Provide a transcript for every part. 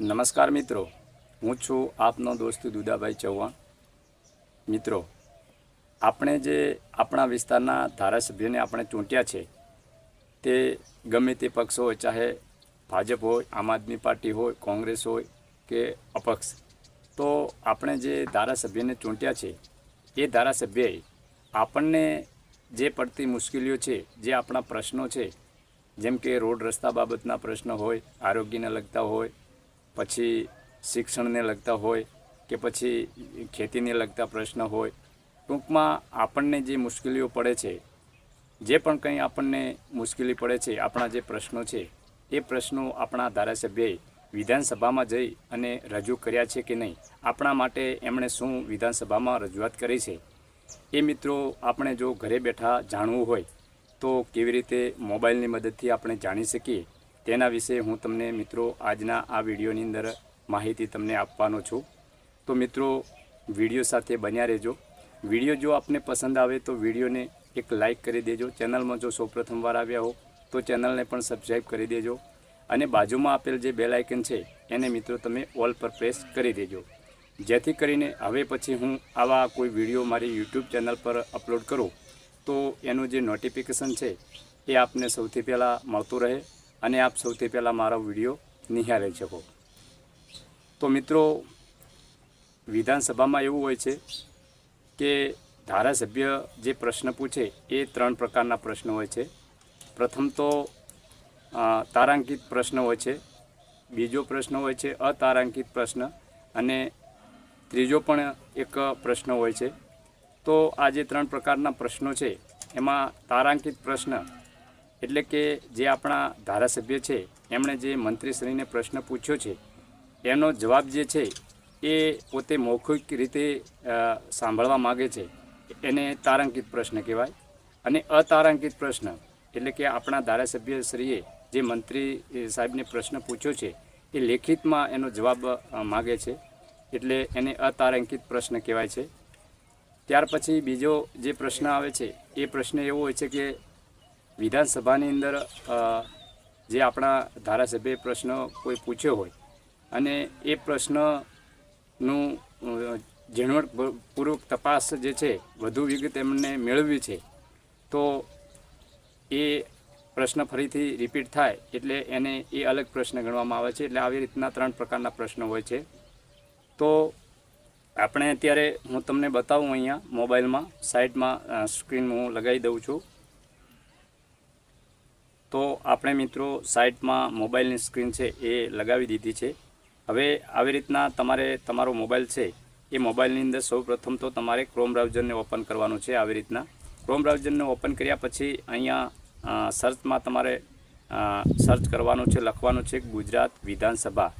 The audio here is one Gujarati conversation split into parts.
નમસ્કાર મિત્રો. હું છું આપનો દોસ્ત દુદાભાઈ ચૌહાણ. મિત્રો, આપણે જે આપણા વિસ્તારના ધારાસભ્યને આપણે ચૂંટ્યા છે, તે ગમે તે પક્ષ હોય, ચાહે ભાજપ હોય, આમ આદમી પાર્ટી હોય, કોંગ્રેસ હોય કે અપક્ષ, તો આપણે જે ધારાસભ્યને ચૂંટ્યા છે, એ ધારાસભ્યએ આપણને જે પડતી મુશ્કેલીઓ છે, જે આપણા પ્રશ્નો છે, જેમ કે રોડ રસ્તા બાબતના પ્રશ્નો હોય, આરોગ્યને લગતા હોય પછી શિક્ષણને લગતા હોય કે પછી ખેતીને લગતા પ્રશ્ન હોય, ટૂંકમાં આપણને જે મુશ્કેલીઓ પડે છે, જે પણ કંઈ આપણને મુશ્કેલી પડે છે, આપણા જે પ્રશ્નો છે, એ પ્રશ્નો આપણા ધારાસભ્યએ વિધાનસભામાં જઈ અને રજૂ કર્યા છે કે નહીં, આપણા માટે એમણે શું વિધાનસભામાં રજૂઆત કરી છે? એ મિત્રો, આપણે જો ઘરે બેઠા જાણવું હોય, તો કેવી રીતે મોબાઈલની મદદથી આપણે જાણી શકીએ? તેના વિશે હું તમને મિત્રો આજના આ વિડીયોની અંદર માહિતી તમને આપવાનો છું. તો મિત્રો, વીડિયો સાથે બન્યા રહેજો. વીડિયો જો આપને પસંદ આવે તો વિડીયોને એક લાઇક કરી દેજો. ચેનલમાં જો સૌપ્રથમ વાર આવ્યા હો, તો ચેનલને પણ સબસ્ક્રાઈબ કરી દેજો. અને બાજુમાં આપેલ જે બેલ આઇકન છે, એને મિત્રો તમે ઓલ પર પ્રેસ કરી દેજો. જેથી કરીને હવે પછી હું આવા કોઈ વીડિયો મારી યુટ્યુબ ચેનલ પર અપલોડ કરું, તો એનું જે નોટિફિકેશન છે, એ આપને સૌથી પહેલાં મળતું રહે. અને આપ સૌથી પહેલાં મારો વીડિયો નિહાળી શકો તો મિત્રો, વિધાનસભામાં એવું હોય છે કે ધારાસભ્ય જે પ્રશ્ન પૂછે એ ત્રણ પ્રકારના પ્રશ્નો હોય છે. પ્રથમ તો તારાંકિત પ્રશ્ન હોય છે, બીજો પ્રશ્ન હોય છે અતારાંકિત પ્રશ્ન, અને ત્રીજો પણ એક પ્રશ્ન હોય છે. તો આ જે ત્રણ પ્રકારના પ્રશ્નો છે, એમાં તારાંકિત પ્રશ્ન એટલે કે જે આપણા ધારાસભ્ય છે, એમણે જે મંત્રીશ્રીને પ્રશ્ન પૂછ્યો છે, એનો જવાબ જે છે, એ પોતે મૌખિક રીતે સાંભળવા માગે છે. એને તારાંકિત પ્રશ્ન કહેવાય. અને અતારાંકિત પ્રશ્ન, એટલે કે આપણા ધારાસભ્યશ્રીએ જે મંત્રી સાહેબને પ્રશ્ન પૂછ્યો છે, એ લેખિતમાં એનો જવાબ માગે છે. એટલે એને અતારાંકિત પ્રશ્ન કહેવાય છે. ત્યાર પછી બીજો જે પ્રશ્ન આવે છે, એ પ્રશ્ન એવો હોય છે કે વિધાનસભાની અંદર જે આપણા ધારાસભ્યએ પ્રશ્ન કોઈ પૂછ્યો હોય, અને એ પ્રશ્નનું ઝીણવટપૂર્વક તપાસ જે છે, વધુ વિગત એમને મેળવવી છે, તો એ પ્રશ્ન ફરીથી રિપીટ થાય, એટલે એને એ અલગ પ્રશ્ન ગણવામાં આવે છે, એટલે આવી રીતના ત્રણ પ્રકારના પ્રશ્નો હોય છે. તો આપણે અત્યારે હું તમને બતાવું અહીંયા મોબાઈલમાં, સાઈડમાં સ્ક્રીન હું લગાવી દઉં છું. તો આપણે મિત્રો સાઇટમાં મોબાઈલની સ્ક્રીન છે એ લગાવી દીધી છે. હવે આવી રીતના તમારે તમારો મોબાઈલ છે એ મોબાઈલની અંદર સૌ પ્રથમ તો તમારે ક્રોમ બ્રાઉઝરને ઓપન કરવાનું છે આવી રીતના. ક્રોમ બ્રાઉઝરને ઓપન કર્યા પછી અહીંયા સર્ચમાં તમારે સર્ચ કરવાનું છે, લખવાનું છે ગુજરાત વિધાનસભા.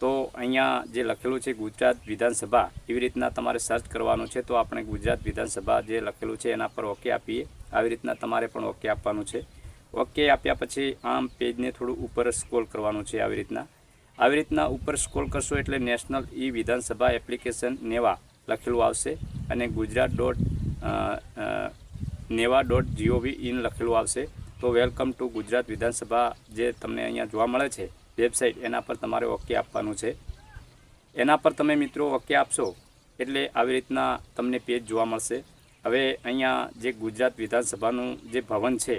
તો અહીંયા જે લખેલું છે ગુજરાત વિધાનસભા, એવી રીતના તમારે સર્ચ કરવાનું છે તો આપણે ગુજરાત વિધાનસભા જે લખેલું છે એના પર ઓકે આપીએ. આવી રીતના તમારે પણ ઓકે આપવાનું છે. ઓકે, આપ્યા પછી આમ પેજને થોડું ઉપર સ્ક્રોલ કરવાનું છે આવી રીતના. આવી રીતના ઉપર સ્ક્રોલ કરશો એટલે નેશનલ ઈ વિધાનસભા એપ્લિકેશન નેવા લખેલું આવશે અને Gujarat dot નેવા dot G O V in લખેલું આવશે. તો વેલકમ ટુ ગુજરાત વિધાનસભા જે તમને અહીંયા જોવા મળે છે, વેબસાઇટ, એના પર તમારે ઓકે આપવાનું છે. એના પર તમે મિત્રો ઓકે આપશો એટલે આવી રીતના તમને પેજ જોવા મળશે. હવે અહીંયા જે ગુજરાત વિધાનસભાનું જે ભવન છે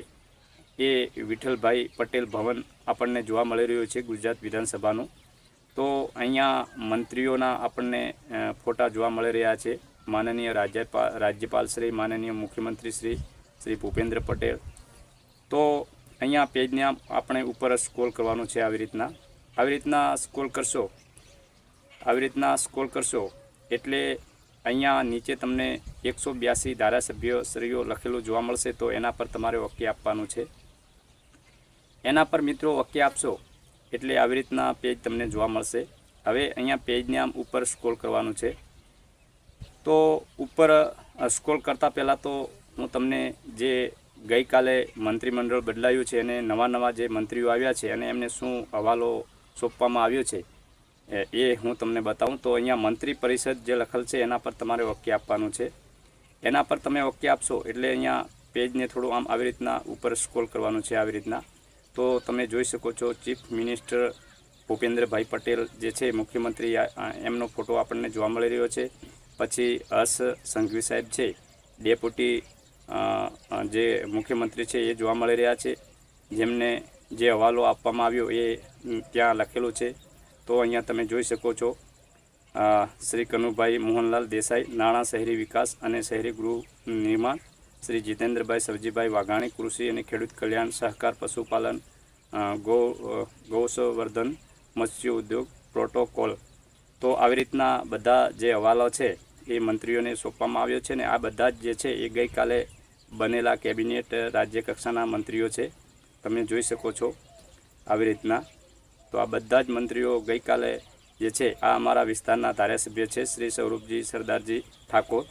એ વિઠ્ઠલભાઈ પટેલ ભવન આપણને જોવા મળી રહ્યું છે ગુજરાત વિધાનસભાનું. તો અહીંયા મંત્રીઓના આપણને ફોટા જોવા મળી રહ્યા છે. માનનીય રાજ્યપાલ રાજ્યપાલ શ્રી, માનનીય મુખ્યમંત્રી શ્રી શ્રી ભૂપેન્દ્ર પટેલ. તો અહીંયા પેજને આપણે ઉપર સ્કોલ કરવાનું છે આવી રીતના. આવી રીતના સ્કોલ કરશો. આવી રીતના સ્કોલ કરશો એટલે અહીંયા નીચે તમને એકસો બ્યાસી ધારાસભ્ય શ્રીઓ લખેલું જોવા મળશે તો એના પર તમારે ઓકે આપવાનું છે. એના પર મિત્રો ઓકે આપશો એટલે આવી રીતના પેજ તમને જોવા મળશે. હવે અહીંયા પેજને આમ ઉપર સ્ક્રોલ કરવાનું છે. તો ઉપર સ્ક્રોલ કરતાં પહેલાં તો હું તમને જે ગઈકાલે મંત્રીમંડળ બદલાયું છે અને નવા નવા જે મંત્રીઓ આવ્યા છે અને એમને શું હવાલો સોંપવામાં આવ્યો છે, એ- હું તમને બતાવું. તો અહીંયા મંત્રી પરિષદ જે લખેલ છે એના પર તમારે ઓકે આપવાનું છે. એના પર તમે ઓકે આપશો એટલે અહીંયા પેજને થોડું આમ આવી રીતના ઉપર સ્ક્રોલ કરવાનું છે, આવી રીતના. તો તમે જોઈ શકો છો, ચીફ મિનિસ્ટર ભૂપેન્દ્રભાઈ પટેલ જે છે, મુખ્યમંત્રી એમનો ફોટો આપણને જોવા મળી રહ્યો છે. પછી હર્ષ સંઘવી સાહેબ છે, ડેપ્યુટી જે મુખ્યમંત્રી છે એ જોવા મળી રહ્યા છે. જેમને જે હવાલો આપવામાં આવ્યો એ ત્યાં લખેલું છે. તો અહીંયા તમે જોઈ શકો છો શ્રી કનુભાઈ મોહનલાલ દેસાઈ, નાણાં શહેરી વિકાસ અને શહેરી ગૃહ નિર્માણ શ્રી જીતેન્દ્રભાઈ સવજીભાઈ વાઘાણી, કૃષિ અને ખેડૂત કલ્યાણ સહકાર પશુપાલન ગો ગૌસંવર્ધન, મત્સ્ય ઉદ્યોગ, પ્રોટોકોલ. તો આવી રીતના બધા જે હવાલો છે એ મંત્રીઓને સોંપવામાં આવ્યો છે ને આ બધા જ જે છે એ ગઈકાલે બનેલા કેબિનેટ રાજ્ય કક્ષાના મંત્રીઓ છે. તમે જોઈ શકો છો આવી રીતના. તો આ બધા જ મંત્રીઓ ગઈકાલે જે છે આ અમારા વિસ્તારના ધારાસભ્ય છે શ્રી સૌરભજી સરદારજી ઠાકોર.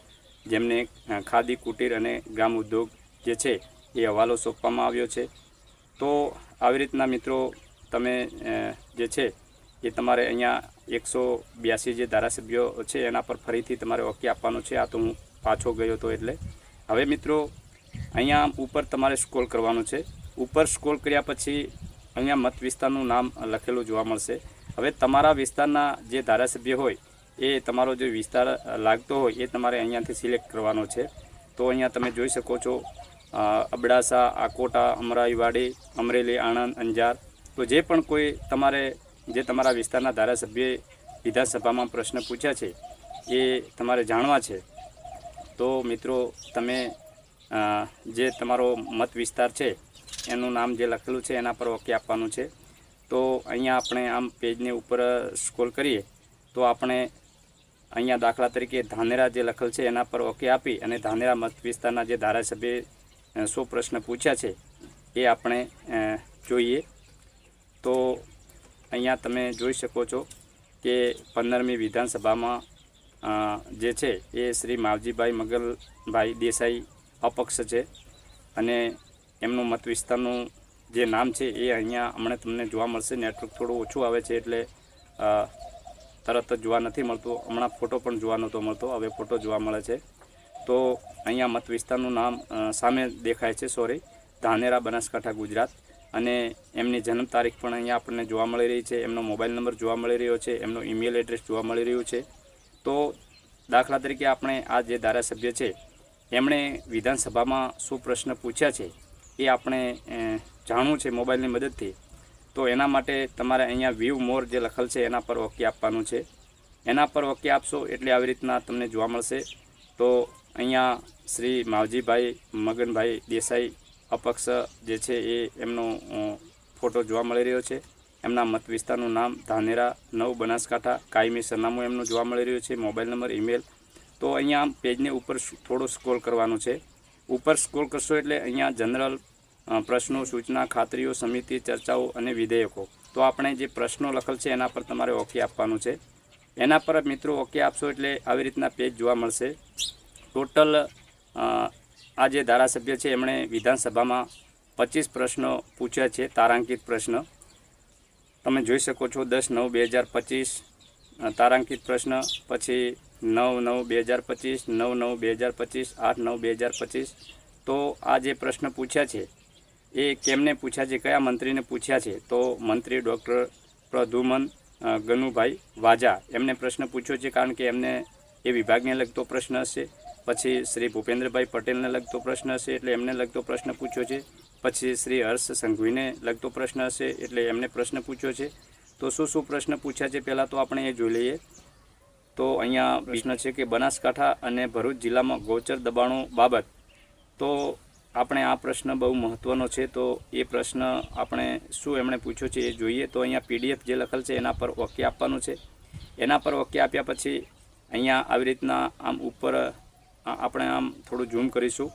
જેમને ખાદી, કુટીર અને ગ્રામ ઉદ્યોગ જે છે એ હવાલો સોંપવામાં આવ્યો છે. તો આવી રીતના મિત્રો તમે જે છે એ તમારે અહીંયા એકસો બ્યાસી જે ધારાસભ્યો છે એના પર ફરીથી તમારે ઓકે આપવાનું છે. આ તો હું પાછો ગયો હતો એટલે. હવે મિત્રો, અહીંયા ઉપર તમારે સ્ક્રોલ કરવાનું છે. ઉપર સ્ક્રોલ કર્યા પછી અહીંયા મત વિસ્તારનું નામ લખેલું જોવા મળશે. હવે તમારા વિસ્તારના જે ધારાસભ્ય હોય એ તમારો જે વિસ્તાર લાગતો હોય એ તમારે અહીંયાથી સિલેક્ટ કરવાનો છે. તો અહીંયા તમે જોઈ શકો છો અબડાસા, આકોટા, અમરાઈવાડી, અમરેલી, આણંદ, અંજાર. તો જે પણ કોઈ તમારે, જે તમારા વિસ્તારના ધારાસભ્યએ વિધાનસભામાં પ્રશ્ન પૂછ્યા છે, એ તમારે જાણવા છે. તો મિત્રો, તમે જે તમારો મત વિસ્તાર છે, એનું નામ જે લખેલું છે, એના પર ઓકે આપવાનું છે. તો અહીંયા આપણે આમ પેજની ઉપર સ્ક્રોલ કરીએ, તો આપણે અહીંયા દાખલા તરીકે ધાનેરા જે લખેલ છે એના પર ઓકે આપી અને ધાનેરા મત વિસ્તારના જે ધારાસભ્ય શું પ્રશ્ન પૂછ્યા છે એ આપણે જોઈએ. તો અહીંયા તમે જોઈ શકો છો કે પંદરમી વિધાનસભામાં જે છે એ શ્રી માવજીભાઈ મગલભાઈ દેસાઈ અપક્ષ છે અને એમનું મત વિસ્તારનું જે નામ છે એ અહીંયા હમણાં તમને જોવા મળશે. નેટવર્ક થોડું ઓછું આવે છે એટલે તરત જ જોવા નથી મળતું. હમણાં ફોટો પણ જોવા નહોતો મળતો. હવે ફોટો જોવા મળે છે. તો અહીંયા મત વિસ્તારનું નામ સામે દેખાય છે સોરી ધાનેરા બનાસકાંઠા, ગુજરાત. અને એમની જન્મ તારીખ પણ અહીંયા આપણને જોવા મળી રહી છે. એમનો મોબાઈલ નંબર જોવા મળી રહ્યો છે. એમનો ઈમેલ એડ્રેસ જોવા મળી રહ્યું છે. તો દાખલા તરીકે આપણે આ જે ધારાસભ્ય છે, એમણે વિધાનસભામાં શું પ્રશ્ન પૂછ્યા છે એ આપણે જાણવું છે મોબાઈલની મદદથી. તો એના માટે તમારે અહીંયા વ્યૂ મોર જે લખેલ છે, એના પર ઓકે આપવાનું છે. એના પર ઓકે આપશો એટલે આવી રીતના તમને જોવા મળશે. તો અહીંયા શ્રી માવજીભાઈ મગનભાઈ દેસાઈ અપક્ષ જે છે એ એમનો ફોટો જોવા મળી રહ્યો છે. એમના મત વિસ્તારનું નામ ધાનેરા નવ બનાસકાંઠા, કાયમી સરનામું એમનું જોવા મળી રહ્યું છે, મોબાઈલ નંબર ઈમેલ તો અહીંયા પેજને ઉપર થોડું સ્ક્રોલ કરવાનું છે. ઉપર સ્ક્રોલ કરશો એટલે અહીંયા જનરલ પ્રશ્નો, સૂચના, ખાતરીઓ, સમિતિ, ચર્ચાઓ અને વિધેયકો. તો આપણે જે પ્રશ્નો લખેલ છે એના પર તમારે ઓકે આપવાનું છે. એના પર મિત્રો ઓકે આપશો એટલે આવી રીતના પેજ જોવા મળશે. ટોટલ આ જે ધારાસભ્ય છે એમણે વિધાનસભામાં પચીસ પ્રશ્નો પૂછ્યા છે, તારાંકિત પ્રશ્ન. તમે જોઈ શકો છો દસ, નવ, બે હજાર પચીસ તારાંકિત પ્રશ્ન, પછી નવ નવ, બે હજાર પચીસ, નવ નવ, બે હજાર પચીસ, આઠ, નવ, બે હજાર પચીસ. તો આ જે પ્રશ્ન પૂછ્યા છે એ કેમને પૂછ્યા છે, કયા મંત્રીને પૂછ્યા છે, તો મંત્રી ડૉક્ટર પ્રધુમન ગનુભાઈ વાજા એમને પ્રશ્ન પૂછ્યો છે, કારણ કે એમને એ વિભાગને લગતો પ્રશ્ન હશે. પછી શ્રી ભૂપેન્દ્રભાઈ પટેલને લગતો પ્રશ્ન હશે, એટલે એમને લગતો પ્રશ્ન પૂછ્યો છે. પછી શ્રી હર્ષ સંઘવીને લગતો પ્રશ્ન હશે, એટલે એમને પ્રશ્ન પૂછ્યો છે. તો શું શું પ્રશ્ન પૂછ્યા છે, પહેલાં તો આપણે એ જોઈ લઈએ. તો અહીંયા પ્રશ્ન છે કે, બનાસકાંઠા અને ભરૂચ જિલ્લામાં ગૌચર દબાણો બાબત. તો આપણે આ પ્રશ્ન બહુ મહત્ત્વનો છે, તો એ પ્રશ્ન આપણે શું એમણે પૂછ્યો છે એ જોઈએ. તો અહીંયા પીડીએફ જે લખેલ છે એના પર ઓકે આપવાનું છે. એના પર ઓકે આપ્યા પછી અહીંયા આવી રીતના આમ ઉપર આપણે આમ થોડું ઝૂમ કરીશું.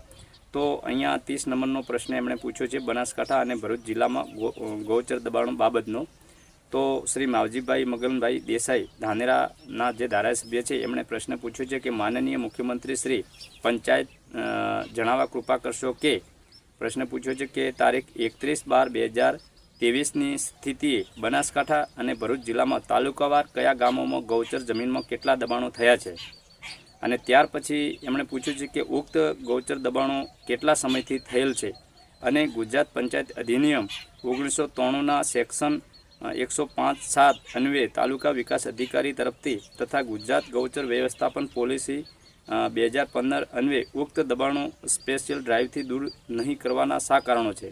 તો અહીંયા ત્રીસ નંબરનો પ્રશ્ન એમણે પૂછ્યો છે, બનાસકાંઠા અને ભરૂચ જિલ્લામાં ગૌચર દબાણ બાબતનો. તો શ્રી માવજીભાઈ મગનભાઈ દેસાઈ ધાનેરાના જે ધારાસભ્ય છે, એમણે પ્રશ્ન પૂછ્યો છે કે માનનીય મુખ્યમંત્રી શ્રી પંચાયત જણાવવા કૃપા કરશો કે પ્રશ્ન પૂછ્યો છે કે તારીખ એકત્રીસ બાર બે હજાર ત્રેવીસની સ્થિતિએ બનાસકાંઠા અને ભરૂચ જિલ્લામાં તાલુકાવાર કયા ગામોમાં ગૌચર જમીનમાં કેટલા દબાણો થયા છે? અને ત્યાર પછી એમણે પૂછ્યું છે કે ઉક્ત ગૌચર દબાણો કેટલા સમયથી થયેલ છે? અને ગુજરાત પંચાયત અધિનિયમ ઓગણીસો ત્રાણુંના સેક્શન એકસો પાંચ સાત અન્વયે તાલુકા વિકાસ અધિકારી તરફથી તથા ગુજરાત ગૌચર વ્યવસ્થાપન પોલિસી બે હજાર પંદર અન્વે ઉક્ત દબાણો સ્પેશિયલ ડ્રાઈવથી દૂર નહીં કરવાના શા કારણો છે?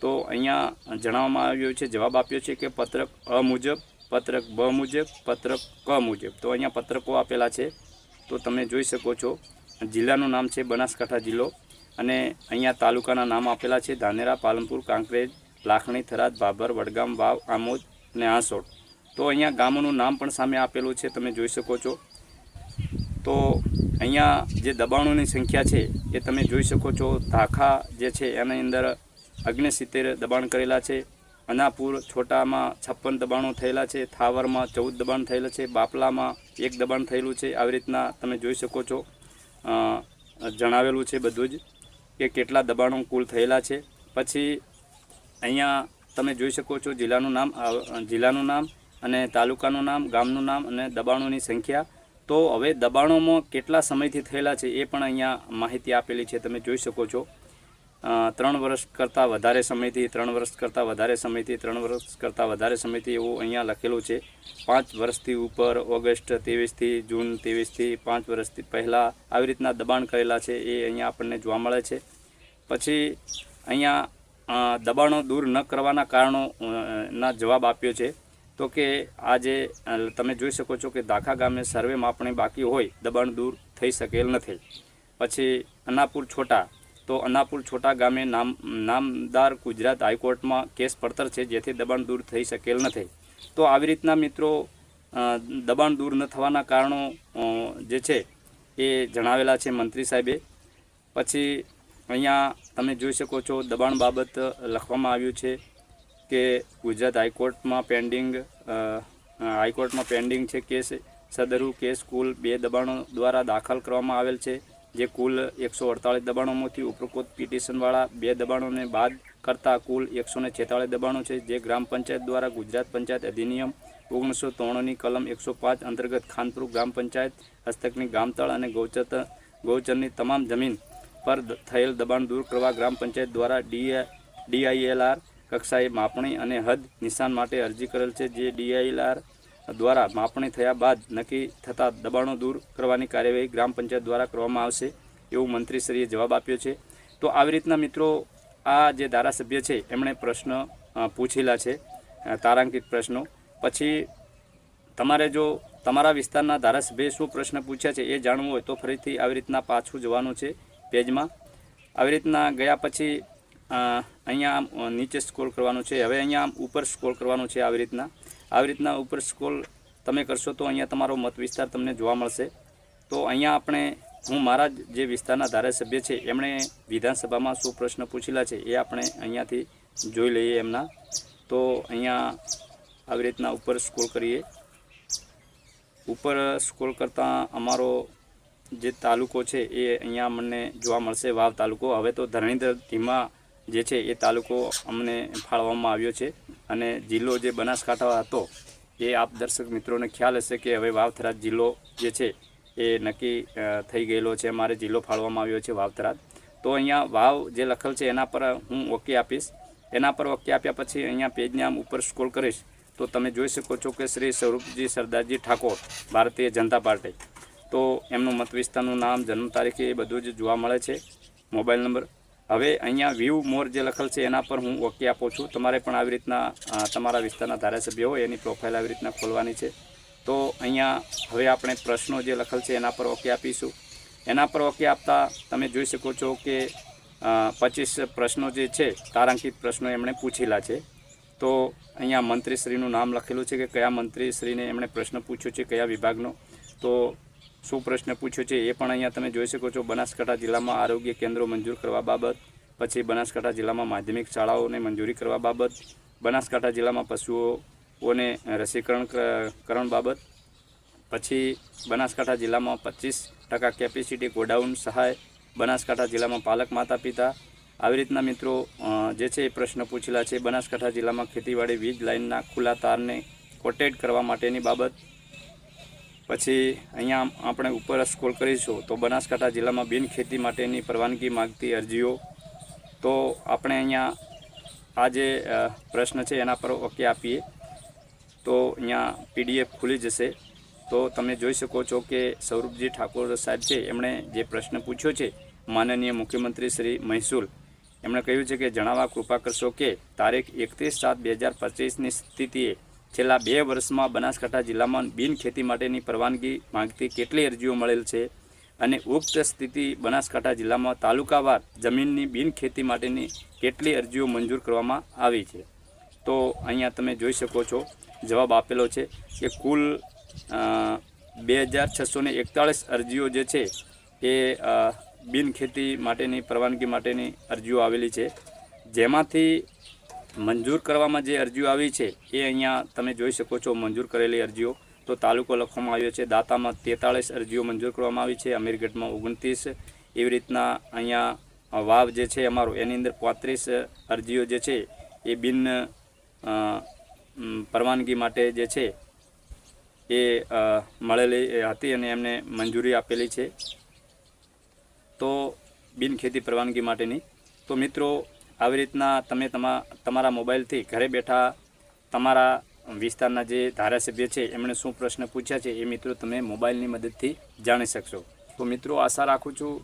તો અહીંયા જણાવવામાં આવ્યું છે, જવાબ આપ્યો છે કે પત્રક અ મુજબ, પત્રક બ મુજબ, પત્રક ક મુજબ. તો અહીંયા પત્રકો આપેલા છે. તો તમે જોઈ શકો છો, જિલ્લાનું નામ છે બનાસકાંઠા જિલ્લો અને અહીંયા તાલુકાના નામ આપેલા છે ધાનેરા, પાલનપુર, કાંકરેજ, લાખણી, થરાદ ભાભર વડગામ, વાવ, આમોદ અને આસોડ તો અહીંયા ગામોનું નામ પણ સામે આપેલું છે, તમે જોઈ શકો છો. તો અહીંયા જે દબાણોની સંખ્યા છે, એ તમે જોઈ શકો છો. ધાખા જે છે, એની અંદર અગ્નિસિત્તેર દબાણ કરેલા છે. અનાપુર છોટામાં છપ્પન દબાણો થયેલા છે. થાવરમાં ચૌદ દબાણ થયેલા છે. બાપલામાં એક દબાણ થયેલું છે. આવી રીતના તમે જોઈ શકો છો. જણાવેલું છે બધું જ કે કેટલા દબાણો કુલ થયેલા છે. પછી અહીંયા તમે જોઈ શકો છો જિલ્લાનું નામ જિલ્લાનું નામ અને તાલુકાનું નામ, ગામનું નામ અને દબાણોની સંખ્યા. તો હવે દબાણોમાં કેટલા સમયથી થયેલા છે એ પણ અહીંયા માહિતી આપેલી છે, તમે જોઈ શકો છો. ત્રણ વર્ષ કરતાં વધારે સમયથી, ત્રણ વર્ષ કરતાં વધારે સમયથી, ત્રણ વર્ષ કરતાં વધારે સમયથી એવું અહીંયા લખેલું છે. પાંચ વર્ષથી ઉપર, ઓગસ્ટ ત્રેવીસથી જૂન ત્રેવીસથી પાંચ વર્ષથી પહેલાં આવી રીતના દબાણ કરેલા છે એ અહીંયા આપણને જોવા મળે છે. પછી અહીંયા દબાણો દૂર ન કરવાના કારણો ના જવાબ આપ્યો છે. તો કે આજે તમે જોઈ શકો છો કે દાખા ગામે સર્વે માપણી બાકી હોય, દબાણ દૂર થઈ શકેલ નથી. પછી અનાપુર છોટા, તો અનાપુર છોટા ગામે નામ, નામદાર ગુજરાત હાઈકોર્ટમાં કેસ પડતર છે, જેથી દબાણ દૂર થઈ શકેલ નથી. તો આવી રીતના મિત્રો દબાણ દૂર ન થવાના કારણો જે છે, એ જણાવેલા છે મંત્રી સાહેબે. પછી અહીંયા તમે જોઈ શકો છો દબાણ બાબત લખવામાં આવ્યું છે. કે ગુજરાત હાઈકોર્ટમાં પેન્ડિંગ હાઈકોર્ટમાં પેન્ડિંગ છે કેસ, સદરુ કેસ કુલ બે દબાણો દ્વારા દાખલ કરવામાં આવેલ છે, જે કુલ એકસો અડતાળીસ દબાણોમાંથી ઉપરોક્ત પિટિશનવાળા બે દબાણોને બાદ કરતાં કુલ એકસો ને છેતાળીસ દબાણો છે, જે ગ્રામ પંચાયત દ્વારા ગુજરાત પંચાયત અધિનિયમ ઓગણીસો ત્રણની કલમ એકસો પાંચ અંતર્ગત ખાનપુર ગ્રામ પંચાયત, હસ્તકની ગામતળ અને ગૌચર, ગૌચરની તમામ જમીન પર થયેલ દબાણ દૂર કરવા ગ્રામ પંચાયત દ્વારા ડી, ડીઆઈએલઆર કક્ષાએ માપણી અને હદ નિશાન માટે અરજી કરેલ છે, જે ડીઆઈએલઆર દ્વારા માપણી થયા બાદ નક્કી થતા દબાણો દૂર કરવાની કાર્યવાહી ગ્રામ પંચાયત દ્વારા કરવામાં આવશે એવું મંત્રીશ્રીએ જવાબ આપ્યો છે. તો આવી રીતના મિત્રો, આ જે ધારાસભ્ય છે, એમણે પ્રશ્ન પૂછેલા છે તારાંકિત પ્રશ્નો. પછી તમારે જો તમારા વિસ્તારના ધારાસભ્યએ શું પ્રશ્ન પૂછ્યા છે એ જાણવું હોય તો ફરીથી આવી રીતના પાછું જવાનું છે પેજમાં. આવી રીતના ગયા પછી અહીંયા આમ નીચે સ્ક્રોલ કરવાનું છે. હવે અહીંયા ઉપર સ્ક્રોલ કરવાનું છે આવી રીતના. આવી રીતના ઉપર સ્ક્રોલ તમે કરશો તો અહીંયા તમારો મત વિસ્તાર તમને જોવા મળશે. તો અહીંયા આપણે, હું મારા જે વિસ્તારના ધારાસભ્ય છે, એમણે વિધાનસભામાં શું પ્રશ્ન પૂછેલા છે એ આપણે અહીંયાથી જોઈ લઈએ એમના. તો અહીંયા આવી રીતના ઉપર સ્ક્રોલ કરીએ. ઉપર સ્ક્રોલ કરતાં અમારો જે તાલુકો છે એ અહીંયા અમને જોવા મળશે, વાવ તાલુકો. હવે તો ધરણીધર, ધીમા જે છે એ તાલુકો અમને ફાળવવામાં આવ્યો છે અને જિલ્લો જે બનાસકાંઠા હતો, એ આપ દર્શક મિત્રોને ખ્યાલ હશે કે હવે વાવથરાદ જિલ્લો જે છે એ નક્કી થઈ ગયેલો છે. મારે જિલ્લો ફાળવામાં આવ્યો છે વાવથરાજ તો અહીંયા વાવ જે લખેલ છે એના પર હું ઓકે આપીશ. એના પર ઓકે આપ્યા પછી અહીંયા પેજને ઉપર સ્ક્રોલ કરીશ, તો તમે જોઈ શકો છો કે શ્રી સ્વરૂપજી સરદારજી ઠાકોર, ભારતીય જનતા પાર્ટી. તો એમનું મત વિસ્તારનું નામ, જન્મ તારીખ એ બધું જ જોવા મળે છે. મોબાઈલ નંબર હવે અહીંયા વ્યૂ મોર જે લખેલ છે એના પર હું ઓકે આપું છું. તમારે પણ આવી રીતના તમારા વિસ્તારના ધારાસભ્ય હોય એની પ્રોફાઇલ આવી રીતના ખોલવાની છે. તો અહીંયા હવે આપણે પ્રશ્નો જે લખેલ છે એના પર ઓકે આપીશું. એના પર ઓકે આપતા તમે જોઈ શકો છો કે પચીસ પ્રશ્નો જે છે, તારાંકિત પ્રશ્નો એમણે પૂછેલા છે. તો અહીંયા મંત્રીશ્રીનું નામ લખેલું છે કે કયા મંત્રીશ્રીને એમણે પ્રશ્ન પૂછ્યો છે, કયા વિભાગનો. તો શું પ્રશ્ન પૂછ્યો છે એ પણ અહીંયા તમે જોઈ શકો છો. બનાસકાંઠા જિલ્લામાં આરોગ્ય કેન્દ્રો મંજૂર કરવા બાબત, પછી બનાસકાંઠા જિલ્લામાં માધ્યમિક શાળાઓને મંજૂરી કરવા બાબત, બનાસકાંઠા જિલ્લામાં પશુઓને રસીકરણ કરણ બાબત, પછી બનાસકાંઠા જિલ્લામાં પચીસ ટકા કેપેસિટી ગોડાઉન સહાય, બનાસકાંઠા જિલ્લામાં પાલક માતા પિતા. આવી રીતના મિત્રો જે છે એ પ્રશ્ન પૂછેલા છે. બનાસકાંઠા જિલ્લામાં ખેતીવાડી વીજ લાઇનના ખુલ્લા તારને કોટેડ કરવા માટેની બાબત પછી અહીંયા આપણે ઉપર સ્કોલ કરીશું તો બનાસકાંઠા જિલ્લામાં બિન ખેતી માટેની પરવાનગી માગતી અરજીઓ. તો આપણે અહીંયા આ જે પ્રશ્ન છે એના પર ઓકે આપીએ. તો અહીંયા પીડીએફ ખુલી જશે. તો તમે જોઈ શકો છો કે સૌરભજી ઠાકોર સાહેબ છે, એમણે જે પ્રશ્ન પૂછ્યો છે, માનનીય મુખ્યમંત્રી શ્રી મહેસૂલ, એમણે કહ્યું છે કે જણાવવા કૃપા કરશો કે તારીખ એકત્રીસ સાત બે હજાર પચીસની સ્થિતિએ છેલ્લા બે વર્ષમાં બનાસકાંઠા જિલ્લામાં બિન ખેતી માટેની પરવાનગી માંગતી કેટલી અરજીઓ મળેલ છે? અને ઉક્ત સ્થિતિ બનાસકાંઠા જિલ્લામાં તાલુકાવાર જમીનની બિન ખેતી માટેની કેટલી અરજીઓ મંજૂર કરવામાં આવી છે? તો અહીંયા તમે જોઈ શકો છો, જવાબ આપેલો છે કે કુલ બે હજાર છસો એકતાળીસ અરજીઓ જે છે એ બિન ખેતી માટેની પરવાનગી માટેની અરજીઓ આવેલી છે. જેમાંથી મંજૂર કરવામાં જે અરજીઓ આવી છે, એ અહીંયા તમે જોઈ શકો છો મંજૂર કરેલી અરજીઓ. તો તાલુકો લખવામાં આવ્યો છે, દાતામાં તેતાળીસ અરજીઓ મંજૂર કરવામાં આવી છે, અમીરગઢમાં ઓગણત્રીસ. એવી રીતના અહીંયા વાવ જે છે અમારો, એની અંદર પાંત્રીસ અરજીઓ જે છે, એ બિન પરવાનગી માટે જે છે, એ મળેલી હતી અને એમને મંજૂરી આપેલી છે. તો બિનખેતી પરવાનગી માટેની. તો મિત્રો આવી રીતના તમે તમા, તમારા મોબાઈલથી ઘરે બેઠા તમારા વિસ્તારના જે ધારાસભ્ય છે, એમણે શું પ્રશ્ન પૂછ્યા છે એ મિત્રો તમે મોબાઈલની મદદથી જાણી શકશો. તો મિત્રો આશા રાખું છું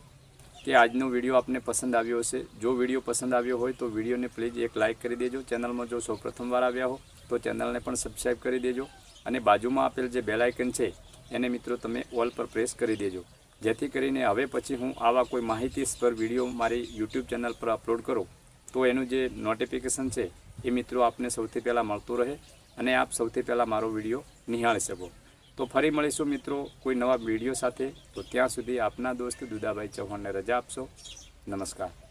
કે આજનો વીડિયો આપને પસંદ આવ્યો હશે. જો વીડિયો પસંદ આવ્યો હોય તો વિડીયોને પ્લીઝ એક લાઇક કરી દેજો. ચેનલમાં જો સૌ પ્રથમવાર આવ્યા હો, તો ચેનલને પણ સબસ્ક્રાઈબ કરી દેજો અને બાજુમાં આપેલ જે બેલાઇકન છે, એને મિત્રો તમે ઓલ પર પ્રેસ કરી દેજો. જેથી કરીને હવે પછી હું આવા કોઈ માહિતી સ્પર વીડિયો મારી યુટ્યુબ ચેનલ પર અપલોડ કરું. તો એનું જે નોટિફિકેશન છે, એ મિત્રો આપને સૌથી પહેલાં મળતું રહે અને આપ સૌથી પહેલાં મારો વીડિયો નિહાળી શકો. તો ફરી મળીશું મિત્રો કોઈ નવા વીડિયો સાથે. તો ત્યાં સુધી આપના દોસ્ત દુદાભાઈ ચૌહાણને રજા આપશો. નમસ્કાર.